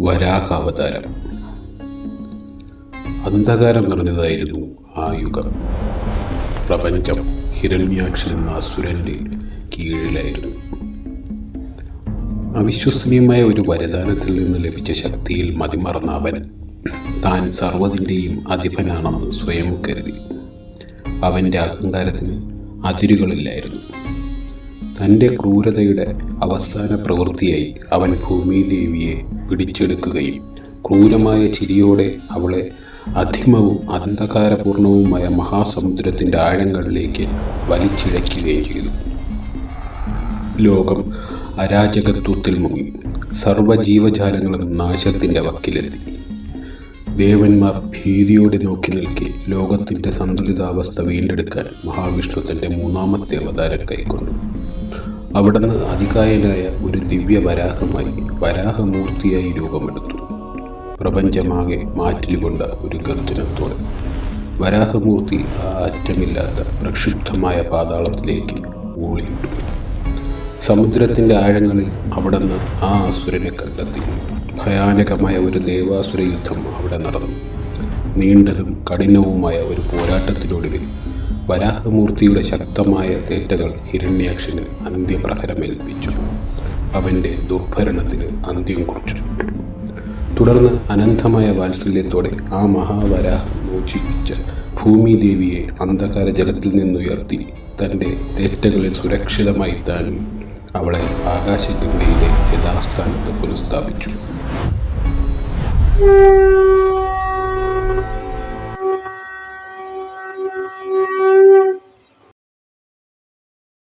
വരാഹ അവതാരം അന്ധകാരം നിറഞ്ഞതായിരുന്നു ആ യുഗം. പ്രപഞ്ചം ഹിരണ്യാക്ഷൻ എന്ന അസുരന്റെ കീഴിലായിരുന്നു. അവിശ്വസനീയമായ ഒരു വരദാനത്തിൽ നിന്ന് ലഭിച്ച ശക്തിയിൽ മതിമറന്ന അവൻ താൻ സർവതിന്റെയും അധിപനാണെന്ന് സ്വയം കരുതി. അവന്റെ അഹങ്കാരത്തിന് അതിരുകളില്ലായിരുന്നു. തന്റെ ക്രൂരതയുടെ അവസാന പ്രവൃത്തിയായി അവൻ ഭൂമിദേവിയെ പിടിച്ചെടുക്കുകയും ക്രൂരമായ ചിരിയോടെ അവളെ അധിമവും അന്ധകാരപൂർണവുമായ മഹാസമുദ്രത്തിന്റെ ആഴങ്ങളിലേക്ക് വലിച്ചിഴയ്ക്കുകയും ചെയ്തു. ലോകം അരാജകത്വത്തിൽ മുങ്ങി. സർവജീവജാലങ്ങളും നാശത്തിന്റെ വക്കിലെത്തി. ദേവന്മാർ ഭീതിയോടെ നോക്കി നിൽക്കെ ലോകത്തിന്റെ സന്തുലിതാവസ്ഥ വീണ്ടെടുക്കാൻ മഹാവിഷ്ണു മൂന്നാമത്തെ അവതാരം കൈക്കൊണ്ടു. അവിടുന്ന് അതികായനായ ഒരു ദിവ്യ വരാഹമായി വരാഹമൂർത്തിയായി രൂപമെടുത്തു. പ്രപഞ്ചമാകെ മാറ്റിലുകൊണ്ട ഒരു ഗർജനത്തോടെ. വരാഹമൂർത്തി ആ അറ്റമില്ലാത്ത പ്രക്ഷുബ്ധമായ പാതാളത്തിലേക്ക് ഊളിയിട്ടു. സമുദ്രത്തിന്റെ ആഴങ്ങളിൽ അവിടുന്ന് ആ അസുരനെ കണ്ടെത്തി. ഭയാനകമായ ഒരു ദേവാസുര യുദ്ധം അവിടെ നടന്നു. നീണ്ടതും കഠിനവുമായ ഒരു പോരാട്ടത്തിനൊടുവിൽ വരാഹമൂർത്തിയുടെ ശക്തമായ തേറ്റകൾ ഹിരണ്യാക്ഷന് അന്ത്യപ്രഹരമേൽപ്പിച്ചു. അവന്റെ ദുർഭരണത്തിന് അന്ത്യം കുറിച്ചു. തുടർന്ന് അനന്തമായ വാത്സല്യത്തോടെ ആ മഹാവരാഹം മോചിപ്പിച്ച ഭൂമിദേവിയെ അന്ധകാര ജലത്തിൽ നിന്നുയർത്തി തന്റെ തേറ്റകളിൽ സുരക്ഷിതമായി താനും അവളെ ആകാശത്തിന്റെ യഥാസ്ഥാനത്ത് പുനഃസ്ഥാപിച്ചു.